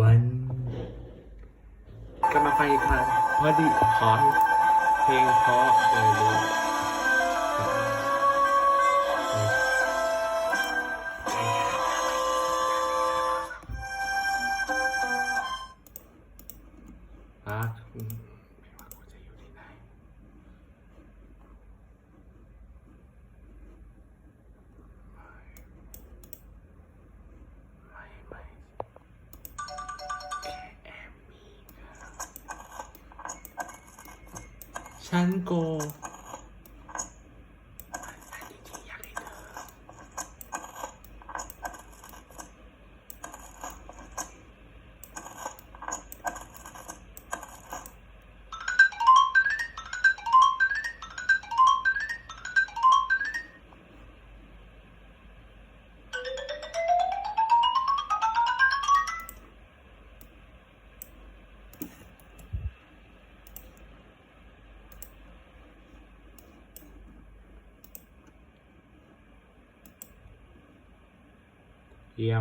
วันกลับมาฟังอีกครั้งพอดีขอให้เพลงเพราะเลยรู้อะ ฉัน เยี่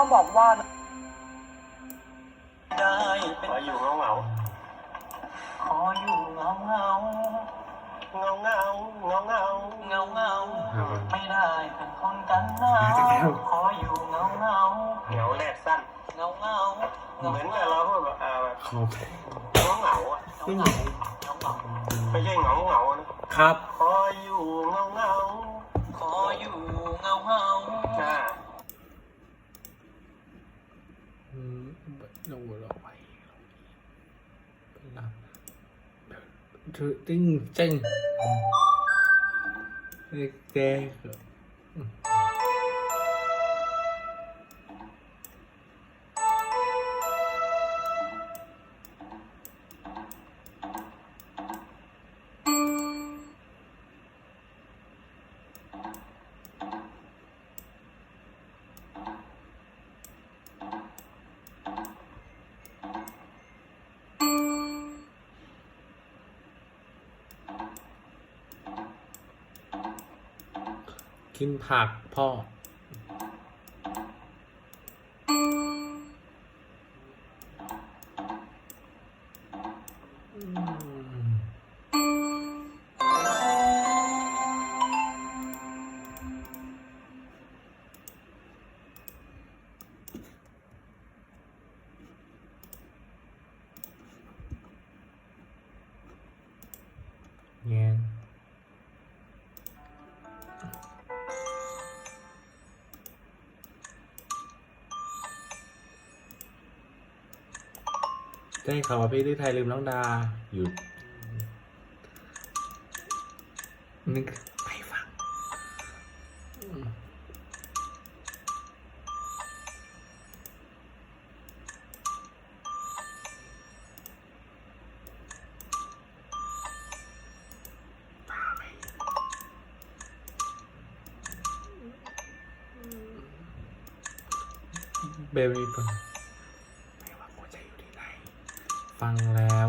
ต้องบอกว่า ได้เป็นขออยู่เงาเงาขออยู่เงาเงาเงาเงาเงาเงาเงาเงาครับไม่ได้เป็นคนกันหนาวมาจากแล้วขออยู่เงาเงาเหงาแรกสั้นเงาเงาเหมือนกับเราพูดแบบอ่าแบบขอบเงาเงาอะซึ่งเงาเงาไม่ใช่เหงาเงานะครับ อืมลงหัวเราะไปหลับถือติ้งเจ้งเด็กแจ๊ก กินผักพ่อ อืม ได้ข่าวว่าพี่ที่ไทยลืมน้องดาหยุดนึกไปฟังเบบี้ปะไม่ว่ากูจะอยู่ที่ไหน ฟังแล้ว